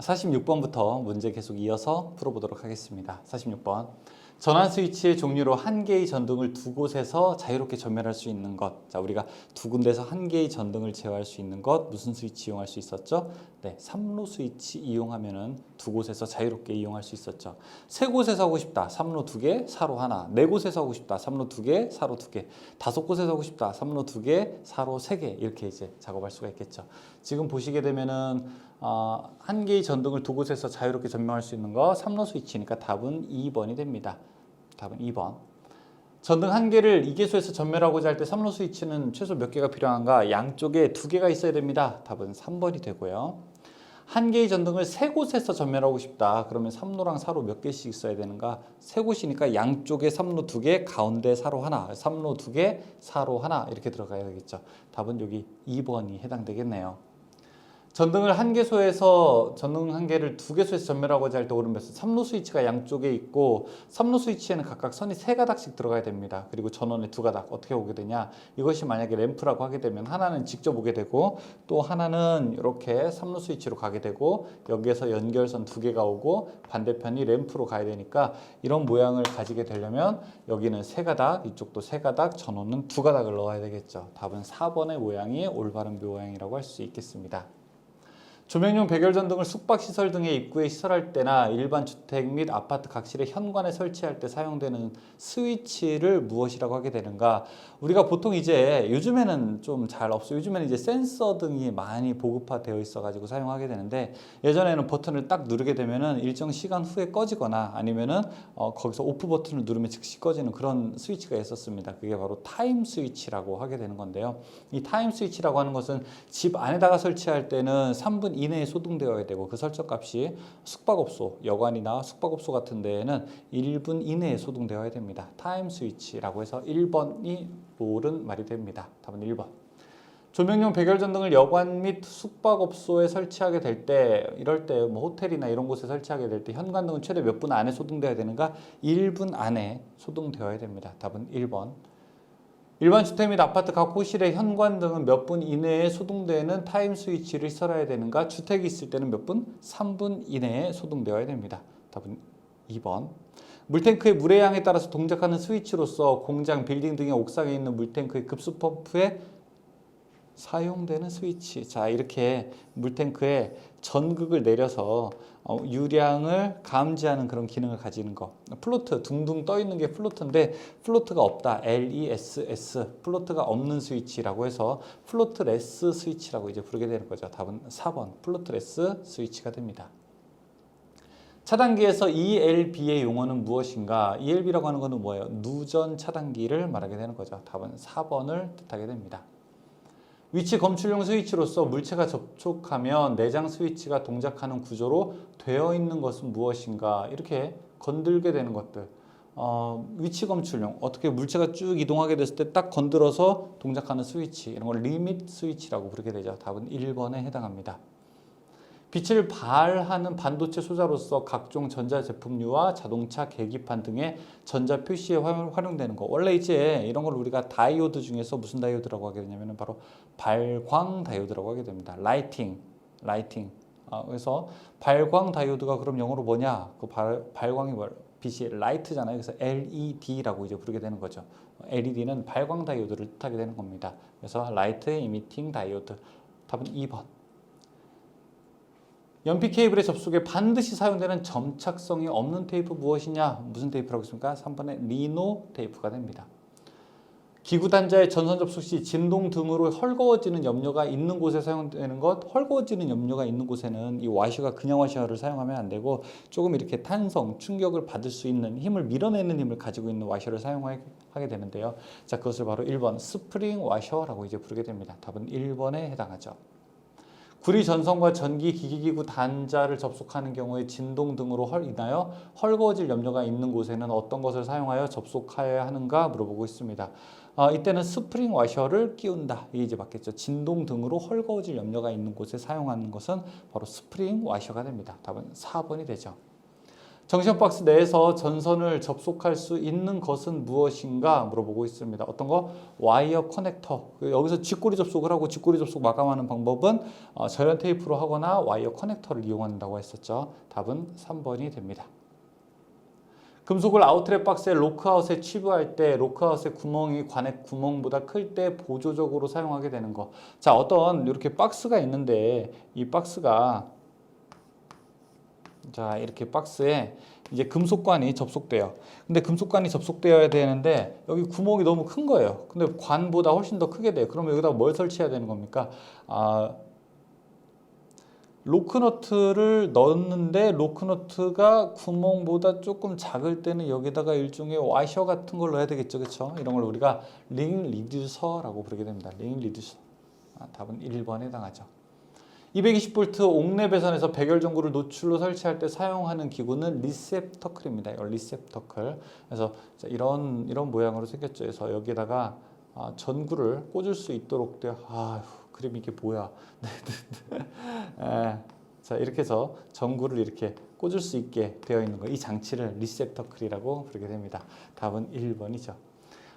46번부터 문제 계속 이어서 풀어보도록 하겠습니다. 46번. 전환 스위치의 종류로 한 개의 전등을 두 곳에서 자유롭게 전멸할 수 있는 것. 자, 우리가 두 군데서 한 개의 전등을 제어할 수 있는 것 무슨 스위치 이용할 수 있었죠? 네, 3로 스위치 이용하면은 두 곳에서 자유롭게 이용할 수 있었죠. 세 곳에서 하고 싶다. 3로 두 개, 4로 하나. 네 곳에서 하고 싶다. 3로 두 개, 4로 두 개. 다섯 곳에서 하고 싶다. 3로 두 개, 4로 세 개. 이렇게 이제 작업할 수가 있겠죠. 지금 보시게 되면은 어, 한 개의 전등을 두 곳에서 자유롭게 전명할 수 있는 거 3로 스위치니까 답은 2번이 됩니다. 답은 2번. 전등 한 개를 이계수에서 전멸하고자 할 때 3로 스위치는 최소 몇 개가 필요한가? 양쪽에 두 개가 있어야 됩니다. 답은 3번이 되고요. 한 개의 전등을 세 곳에서 전멸하고 싶다. 그러면 3로랑 4로 몇 개씩 있어야 되는가? 세 곳이니까 양쪽에 3로 두 개, 가운데 4로 하나. 3로 두 개, 4로 하나 이렇게 들어가야 되겠죠. 답은 여기 2번이 해당되겠네요. 전등을 한 개소에서 전등 한 개를 두 개소에서 전멸하고자 할 때 오른몇 3로 스위치가 양쪽에 있고 3로 스위치에는 각각 선이 세 가닥씩 들어가야 됩니다. 그리고 전원에 두 가닥 어떻게 오게 되냐? 이것이 만약에 램프라고 하게 되면 하나는 직접 오게 되고 또 하나는 이렇게 3로 스위치로 가게 되고 여기에서 연결선 두 개가 오고 반대편이 램프로 가야 되니까 이런 모양을 가지게 되려면 여기는 세 가닥, 이쪽도 세 가닥, 전원은 두 가닥을 넣어야 되겠죠. 답은 4번의 모양이 올바른 모양이라고 할 수 있겠습니다. 조명용 백열전 등을 숙박시설 등의 입구에 시설할 때나 일반 주택 및 아파트 각실의 현관에 설치할 때 사용되는 스위치를 무엇이라고 하게 되는가? 우리가 보통 이제 요즘에는 좀 잘 없어요. 요즘에는 이제 센서 등이 많이 보급화되어 있어가지고 사용하게 되는데 예전에는 버튼을 딱 누르게 되면은 일정 시간 후에 꺼지거나 아니면은 어, 거기서 오프 버튼을 누르면 즉시 꺼지는 그런 스위치가 있었습니다. 그게 바로 타임 스위치라고 하게 되는 건데요. 이 타임 스위치라고 하는 것은 집 안에다가 설치할 때는 3분 이내에 소등되어야 되고 그 설정 값이 숙박업소, 여관이나 숙박업소 같은 데에는 1분 이내에 소등되어야 됩니다. 타임 스위치라고 해서 1번이 옳은 말이 됩니다. 답은 1번. 조명용 백열전 등을 여관 및 숙박업소에 설치하게 될 때 이럴 때 뭐 호텔이나 이런 곳에 설치하게 될 때 현관 등은 최대 몇 분 안에 소등되어야 되는가? 1분 안에 소등되어야 됩니다. 답은 1번. 일반 주택 및 아파트 각 호실의 현관 등은 몇 분 이내에 소등되는 타임 스위치를 시설해야 되는가? 주택이 있을 때는 몇 분? 3분 이내에 소등되어야 됩니다. 답은 2번. 물탱크의 물의 양에 따라서 동작하는 스위치로서 공장, 빌딩 등의 옥상에 있는 물탱크의 급수 펌프에 사용되는 스위치. 자, 이렇게 물탱크에 전극을 내려서 어, 유량을 감지하는 그런 기능을 가지는 거. 플로트, 둥둥 떠 있는 게 플로트인데 플로트가 없다. LESS. 플로트가 없는 스위치라고 해서 플로트레스 스위치라고 이제 부르게 되는 거죠. 답은 4번. 플로트레스 스위치가 됩니다. 차단기에서 ELB의 용어는 무엇인가? ELB라고 하는 것은 뭐예요? 누전 차단기를 말하게 되는 거죠. 답은 4번을 뜻하게 됩니다. 위치 검출용 스위치로서 물체가 접촉하면 내장 스위치가 동작하는 구조로 되어 있는 것은 무엇인가? 이렇게 건들게 되는 것들. 어, 위치 검출용 어떻게 물체가 쭉 이동하게 됐을 때 딱 건드려서 동작하는 스위치 이런 걸 리밋 스위치라고 부르게 되죠. 답은 1번에 해당합니다. 빛을 발하는 반도체 소자로서 각종 전자 제품류와 자동차 계기판 등의 전자 표시에 활용되는 거. 원래 이제 이런 걸 우리가 다이오드 중에서 무슨 다이오드라고 하게 되냐면 바로 발광 다이오드라고 하게 됩니다. 라이팅, 라이팅. 아, 그래서 발광 다이오드가 그럼 영어로 뭐냐? 그 발, 발광이 뭐 빛이 라이트잖아요. 그래서 LED라고 이제 부르게 되는 거죠. LED는 발광 다이오드를 뜻하게 되는 겁니다. 그래서 라이트 이미팅 다이오드. 답은 2번. 연필 케이블의 접속에 반드시 사용되는 점착성이 없는 테이프 무엇이냐? 무슨 테이프라고 했습니까? 3번의 리노 테이프가 됩니다. 기구 단자의 전선 접속 시 진동 등으로 헐거워지는 염료가 있는 곳에 사용되는 것, 헐거워지는 염료가 있는 곳에는 이 와셔가 그냥 와셔를 사용하면 안 되고 조금 이렇게 탄성, 충격을 받을 수 있는 힘을 밀어내는 힘을 가지고 있는 와셔를 사용하게 되는데요. 자, 그것을 바로 1번 스프링 와셔라고 이제 부르게 됩니다. 답은 1번에 해당하죠. 구리 전선과 전기 기기기구 단자를 접속하는 경우에 진동 등으로 헐, 인하여 헐거워질 염려가 있는 곳에는 어떤 것을 사용하여 접속하여야 하는가 물어보고 있습니다. 어, 이때는 스프링 와셔를 끼운다. 이게 이제 맞겠죠. 진동 등으로 헐거워질 염려가 있는 곳에 사용하는 것은 바로 스프링 와셔가 됩니다. 답은 4번이 되죠. 정시형 박스 내에서 전선을 접속할 수 있는 것은 무엇인가 물어보고 있습니다. 어떤 거? 와이어 커넥터. 그 여기서 쥐꼬리 접속을 하고 쥐꼬리 접속 마감하는 방법은 어, 절연 테이프로 하거나 와이어 커넥터를 이용한다고 했었죠. 답은 3번이 됩니다. 금속을 아웃렛 박스에 로크아웃에 취부할 때 로크아웃의 구멍이 관의 구멍보다 클 때 보조적으로 사용하게 되는 거. 자, 어떤 이렇게 박스가 있는데 이 박스가 자, 이렇게 박스에 이제 금속관이 접속돼요. 근데 금속관이 접속되어야 되는데 여기 구멍이 너무 큰 거예요. 근데 관보다 훨씬 더 크게 돼요. 그러면 여기다 뭘 설치해야 되는 겁니까? 아, 로크너트를 넣었는데 로크너트가 구멍보다 조금 작을 때는 여기다가 일종의 와셔 같은 걸 넣어야 되겠죠, 그렇죠? 이런 걸 우리가 링 리듀서라고 부르게 됩니다. 링 리듀서. 아, 답은 1번에 해당하죠. 220V 옥내 배선에서 백열 전구를 노출로 설치할 때 사용하는 기구는 리셉터클입니다. 이걸 리셉터클. 그래서 자, 이런 이런 모양으로 생겼죠. 그래서 여기다가 아, 전구를 꽂을 수 있도록 되어. 아휴, 그림 이게 뭐야? 에, 자 이렇게 해서 전구를 이렇게 꽂을 수 있게 되어 있는 거. 이 장치를 리셉터클이라고 부르게 됩니다. 답은 1번이죠.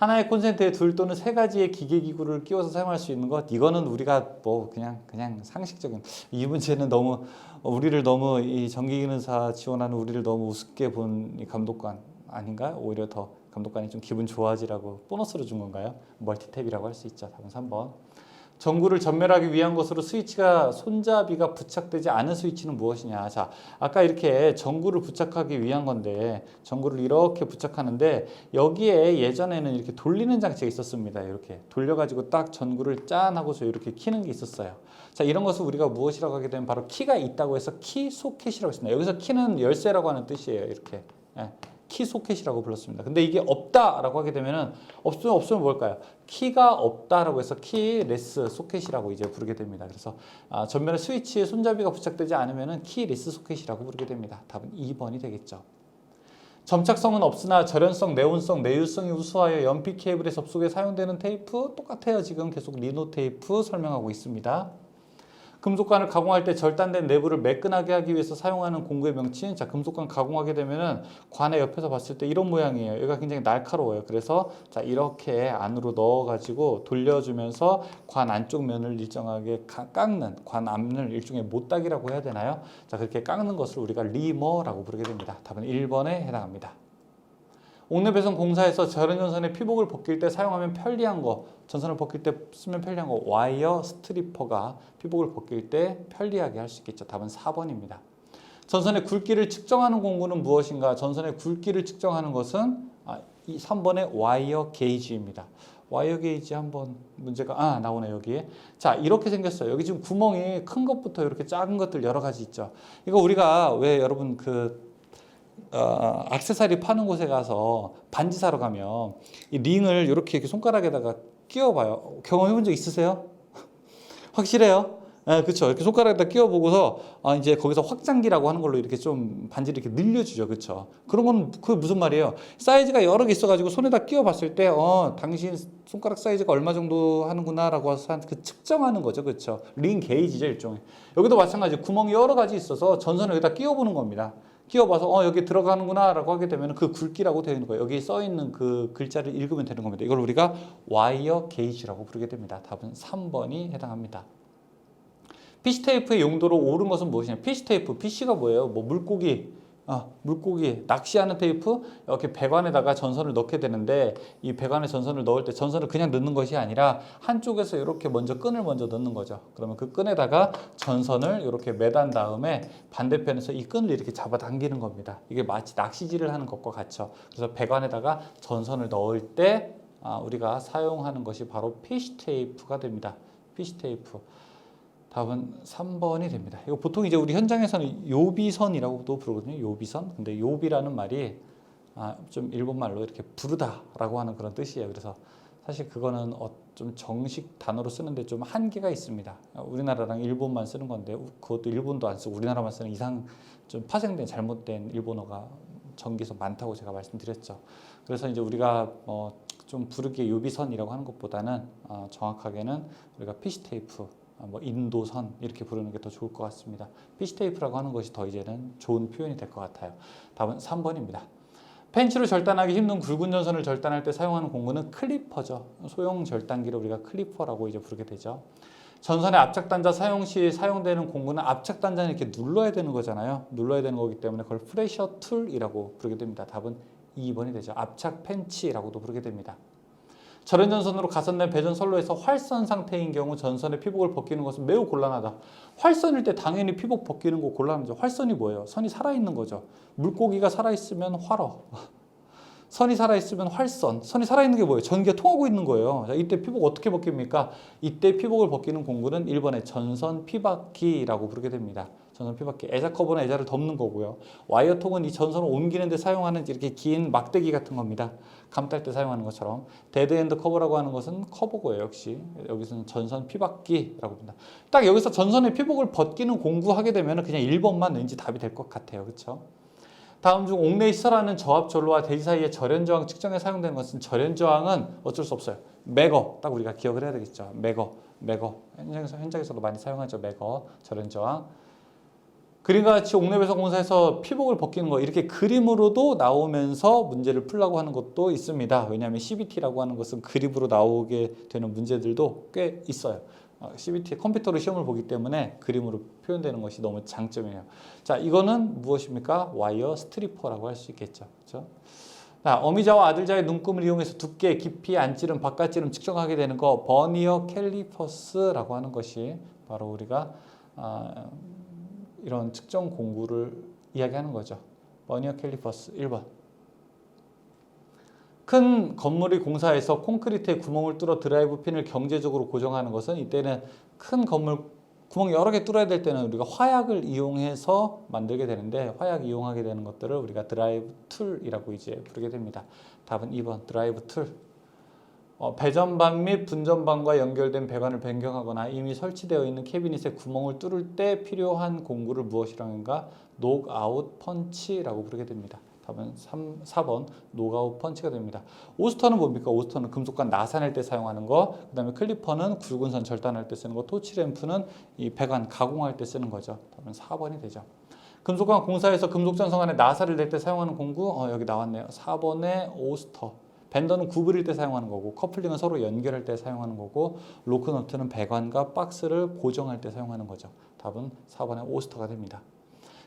하나의 콘센트에 둘 또는 세 가지의 기계 기구를 끼워서 사용할 수 있는 것 이거는 우리가 뭐 그냥 그냥 상식적인 이 문제는 너무 우리를 너무 이 전기기능사 지원하는 우리를 너무 우습게 본이 감독관 아닌가? 오히려 더 감독관이 좀 기분 좋아지라고 보너스로 준 건가요? 멀티탭이라고 할 수 있죠. 답은 3번 전구를 전멸하기 위한 것으로 스위치가 손잡이가 부착되지 않은 스위치는 무엇이냐? 자, 아까 이렇게 전구를 부착하기 위한 건데 전구를 이렇게 부착하는데 여기에 예전에는 이렇게 돌리는 장치가 있었습니다. 이렇게 돌려가지고 딱 전구를 짠 하고서 이렇게 키는 게 있었어요. 자, 이런 것을 우리가 무엇이라고 하게 되면 바로 키가 있다고 해서 키 소켓이라고 했습니다. 여기서 키는 열쇠라고 하는 뜻이에요. 이렇게. 예. 키 소켓이라고 불렀습니다. 근데 이게 없다라고 하게 되면은 없으면 없으면 뭘까요? 키가 없다라고 해서 키 레스 소켓이라고 이제 부르게 됩니다. 그래서 아, 전면에 스위치에 손잡이가 부착되지 않으면은 키 레스 소켓이라고 부르게 됩니다. 답은 2번이 되겠죠. 점착성은 없으나 절연성, 내온성, 내유성이 우수하여 연필 케이블의 접속에 사용되는 테이프 똑같아요. 지금 계속 리노 테이프 설명하고 있습니다. 금속관을 가공할 때 절단된 내부를 매끈하게 하기 위해서 사용하는 공구의 명칭. 자, 금속관 가공하게 되면은 관의 옆에서 봤을 때 이런 모양이에요. 얘가 굉장히 날카로워요. 그래서 자, 이렇게 안으로 넣어 가지고 돌려주면서 관 안쪽 면을 일정하게 가- 깎는 관 앞을 일종의 못닥이라고 해야 되나요? 자, 그렇게 깎는 것을 우리가 리머라고 부르게 됩니다. 답은 1번에 해당합니다. 옥내 배선 공사에서 절연 전선의 피복을 벗길 때 사용하면 편리한 거, 전선을 벗길 때 쓰면 편리한 거, 와이어 스트리퍼가 피복을 벗길 때 편리하게 할 수 있겠죠. 답은 4번입니다. 전선의 굵기를 측정하는 공구는 무엇인가? 전선의 굵기를 측정하는 것은 아, 이 3번의 와이어 게이지입니다. 와이어 게이지 한번 문제가 아 나오네 여기에 자 이렇게 생겼어요 여기 지금 구멍이 큰 것부터 이렇게 작은 것들 여러 가지 있죠 이거 우리가 왜 여러분 그 어, 액세서리 파는 곳에 가서 반지 사러 가면 이 링을 이렇게, 이렇게 손가락에다가 끼워봐요. 경험해 본 적 있으세요? 확실해요? 네, 그렇죠. 이렇게 손가락에다 끼워보고서 아, 이제 거기서 확장기라고 하는 걸로 이렇게 좀 반지를 이렇게 늘려주죠, 그렇죠? 그런 건 그 무슨 말이에요? 사이즈가 여러 개 있어가지고 손에다 끼워봤을 때, 어, 당신 손가락 사이즈가 얼마 정도 하는구나라고 해서 한그 측정하는 거죠, 그렇죠? 링 게이지죠, 일종의. 여기도 마찬가지 구멍이 여러 가지 있어서 전선을 여기다 끼워보는 겁니다. 끼워봐서 어 여기 들어가는구나 라고 하게 되면 그 굵기라고 되어 있는 거예요. 여기 써 있는 그 글자를 읽으면 되는 겁니다. 이걸 우리가 와이어 게이지라고 부르게 됩니다. 답은 3번이 해당합니다. 피시 테이프의 용도로 옳은 것은 무엇이냐? 피시 테이프, 피시가 뭐예요? 뭐 물고기, 아, 물고기 낚시하는 테이프 이렇게 배관에다가 전선을 넣게 되는데 이 배관에 전선을 넣을 때 전선을 그냥 넣는 것이 아니라 한쪽에서 이렇게 먼저 끈을 먼저 넣는 거죠. 그러면 그 끈에다가 전선을 이렇게 매단 다음에 반대편에서 이 끈을 이렇게 잡아당기는 겁니다. 이게 마치 낚시질을 하는 것과 같죠. 그래서 배관에다가 전선을 넣을 때 아, 우리가 사용하는 것이 바로 피시 테이프가 됩니다. 피시 테이프. 답은 3번이 됩니다. 이거 보통 이제 우리 현장에서는 요비선이라고도 부르거든요. 요비선. 근데 요비라는 말이 아, 좀 일본 말로 이렇게 부르다라고 하는 그런 뜻이에요. 그래서 사실 그거는 어, 좀 정식 단어로 쓰는데 좀 한계가 있습니다. 우리나라랑 일본만 쓰는 건데 그것도 일본도 안 쓰고 우리나라만 쓰는 이상 좀 파생된 잘못된 일본어가 전기에서 많다고 제가 말씀드렸죠. 그래서 이제 우리가 어, 좀 부르기에 요비선이라고 하는 것보다는 어, 정확하게는 우리가 피시 테이프 아, 뭐 인도선 이렇게 부르는 게 더 좋을 것 같습니다. 피시테이프라고 하는 것이 더 이제는 좋은 표현이 될 것 같아요. 답은 3번입니다. 펜치로 절단하기 힘든 굵은 전선을 절단할 때 사용하는 공구는 클리퍼죠. 소형 절단기를 우리가 클리퍼라고 이제 부르게 되죠. 전선의 압착 단자 사용 시 사용되는 공구는 압착 단자를 이렇게 눌러야 되는 거잖아요. 눌러야 되는 거기 때문에 그걸 프레셔 툴이라고 부르게 됩니다. 답은 2번이 되죠. 압착 펜치라고도 부르게 됩니다. 절연 전선으로 가선된 배전 선로에서 활선 상태인 경우 전선의 피복을 벗기는 것은 매우 곤란하다. 활선일 때 당연히 피복 벗기는 거 곤란하죠. 활선이 뭐예요? 선이 살아있는 거죠. 물고기가 살아있으면 활어. 선이 살아있으면 활선. 선이 살아있는 게 뭐예요? 전기가 통하고 있는 거예요. 자, 이때 피복 어떻게 벗깁니까? 이때 피복을 벗기는 공구는 1번의 전선 피바퀴라고 부르게 됩니다. 전선 피바퀴. 애자 커버는 애자를 덮는 거고요. 와이어통은 이 전선을 옮기는 데 사용하는 이렇게 긴 막대기 같은 겁니다. 감딸 때 사용하는 것처럼. 데드엔드 커버라고 하는 것은 커버고요. 역시. 여기서는 전선 피바퀴라고 합니다. 딱 여기서 전선의 피복을 벗기는 공구하게 되면 그냥 1번만 왠지 답이 될 것 같아요. 그렇죠? 다음 중 옥내 시설하는 저압 전로와 대지 사이의 절연 저항 측정에 사용되는 것은 절연 저항은 어쩔 수 없어요. 매거 딱 우리가 기억을 해야 되겠죠. 매거, 매거 현장에서 현장에서도 많이 사용하죠. 매거 절연 저항. 그림과 같이 옥내 배선 공사에서 피복을 벗기는 거 이렇게 그림으로도 나오면서 문제를 풀라고 하는 것도 있습니다. 왜냐하면 CBT라고 하는 것은 그림으로 나오게 되는 문제들도 꽤 있어요. 어, CBT 컴퓨터로 시험을 보기 때문에 그림으로 표현되는 것이 너무 장점이에요. 자, 이거는 무엇입니까? 와이어 스트리퍼라고 할 수 있겠죠. 그렇죠? 자, 어미자와 아들자의 눈금을 이용해서 두께, 깊이, 안찌름, 바깥찌름 측정하게 되는 거 버니어 캘리퍼스라고 하는 것이 바로 우리가 아, 이런 측정 공구를 이야기하는 거죠. 버니어 캘리퍼스 1번. 큰 건물이 공사해서 콘크리트에 구멍을 뚫어 드라이브 핀을 경제적으로 고정하는 것은 이때는 큰 건물 구멍 여러 개 뚫어야 될 때는 우리가 화약을 이용해서 만들게 되는데 화약 이용하게 되는 것들을 우리가 드라이브 툴이라고 이제 부르게 됩니다. 답은 2번 드라이브 툴. 어, 배전반 및 분전반과 연결된 배관을 변경하거나 이미 설치되어 있는 캐비닛에 구멍을 뚫을 때 필요한 공구를 무엇이라는가 녹아웃 펀치라고 부르게 됩니다. 답은 3, 4번 녹아웃 펀치가 됩니다. 오스터는 뭡니까? 오스터는 금속관 나산할 때 사용하는 거. 그 다음에 클리퍼는 굵은 선 절단할 때 쓰는 거. 토치램프는 이 배관 가공할 때 쓰는 거죠. 답은 4번이 되죠. 금속관 공사에서 금속 전선 안에 나사를 낼 때 사용하는 공구 어, 여기 나왔네요. 4번의 오스터. 밴더는 구부릴 때 사용하는 거고 커플링은 서로 연결할 때 사용하는 거고 로크너트는 배관과 박스를 고정할 때 사용하는 거죠. 답은 4번의 오스터가 됩니다.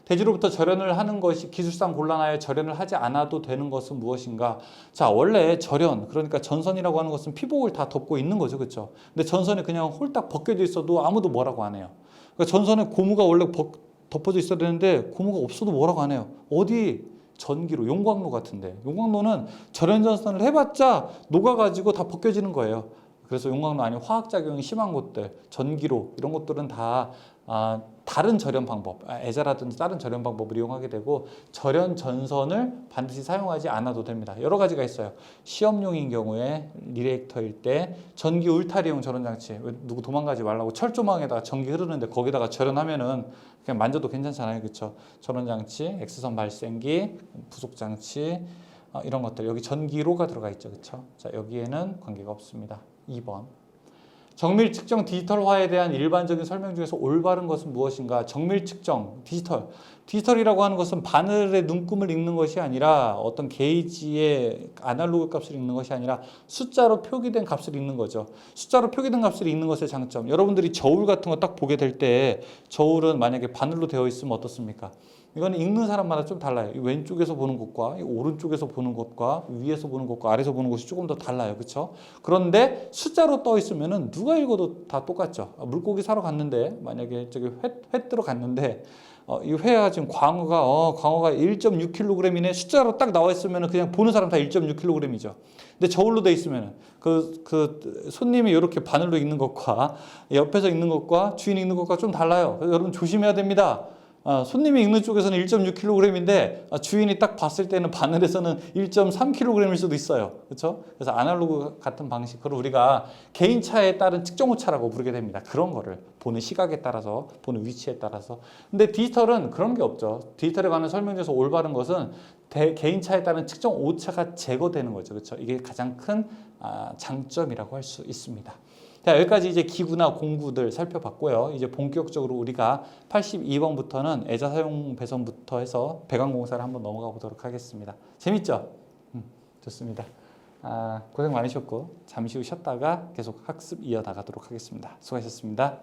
대지로부터 절연을 하는 것이 기술상 곤란하여 절연을 하지 않아도 되는 것은 무엇인가? 자, 원래 절연, 그러니까 전선이라고 하는 것은 피복을 다 덮고 있는 거죠. 그렇죠? 근데 전선이 그냥 홀딱 벗겨져 있어도 아무도 뭐라고 안 해요. 그러니까 전선에 고무가 원래 벗- 덮어져 있어야 되는데 고무가 없어도 뭐라고 안 해요. 어디 전기로 용광로 같은데 용광로는 절연 전선을 해봤자 녹아가지고 다 벗겨지는 거예요. 그래서 용광로 아닌 화학작용이 심한 곳들, 전기로 이런 것들은 다 아, 다른 절연 방법, 아, 애자라든지 다른 절연 방법을 이용하게 되고 절연 전선을 반드시 사용하지 않아도 됩니다. 여러 가지가 있어요. 시험용인 경우에 리액터일 때 전기 울타리용 절연 장치, 왜 누구 도망가지 말라고 철조망에다가 전기 흐르는데 거기다가 절연하면은 그냥 만져도 괜찮잖아요, 그렇죠? 절연 장치, X선 발생기, 부속 장치 어, 이런 것들 여기 전기로가 들어가 있죠, 그렇죠? 자 여기에는 관계가 없습니다. 2번. 정밀 측정 디지털화에 대한 일반적인 설명 중에서 올바른 것은 무엇인가? 정밀 측정 디지털. 디지털이라고 하는 것은 바늘의 눈금을 읽는 것이 아니라 어떤 게이지의 아날로그 값을 읽는 것이 아니라 숫자로 표기된 값을 읽는 거죠. 숫자로 표기된 값을 읽는 것의 장점. 여러분들이 저울 같은 거 딱 보게 될 때 저울은 만약에 바늘로 되어 있으면 어떻습니까? 이거는 읽는 사람마다 좀 달라요. 이 왼쪽에서 보는 것과 이 오른쪽에서 보는 것과 위에서 보는 것과 아래에서 보는 것이 조금 더 달라요. 그렇죠? 그런데 숫자로 떠 있으면은 누가 읽어도 다 똑같죠. 아, 물고기 사러 갔는데 만약에 저기 회, 회 뜨러 갔는데 어, 이 회가 지금 광어가 어, 광어가 1.6kg이네 숫자로 딱 나와 있으면은 그냥 보는 사람 다 1.6kg이죠. 근데 저울로 돼 있으면은 그, 그 손님이 이렇게 바늘로 읽는 것과 옆에서 읽는 것과 주인이 읽는 것과 좀 달라요. 여러분 조심해야 됩니다. 아, 손님이 읽는 쪽에서는 1.6kg인데 아, 주인이 딱 봤을 때는 바늘에서는 1.3kg일 수도 있어요. 그렇죠? 그래서 아날로그 같은 방식, 그걸 우리가 개인차에 따른 측정 오차라고 부르게 됩니다. 그런 거를 보는 시각에 따라서, 보는 위치에 따라서. 근데 디지털은 그런 게 없죠. 디지털에 관한 설명에서 올바른 것은 대, 개인차에 따른 측정 오차가 제거되는 거죠. 그렇죠? 이게 가장 큰 아, 장점이라고 할 수 있습니다. 자, 여기까지 이제 기구나 공구들 살펴봤고요. 이제 본격적으로 우리가 82번부터는 애자 사용 배선부터 해서 배관공사를 한번 넘어가 보도록 하겠습니다. 재밌죠? 음, 좋습니다. 아, 고생 많으셨고 잠시 후 쉬었다가 계속 학습 이어 나가도록 하겠습니다. 수고하셨습니다.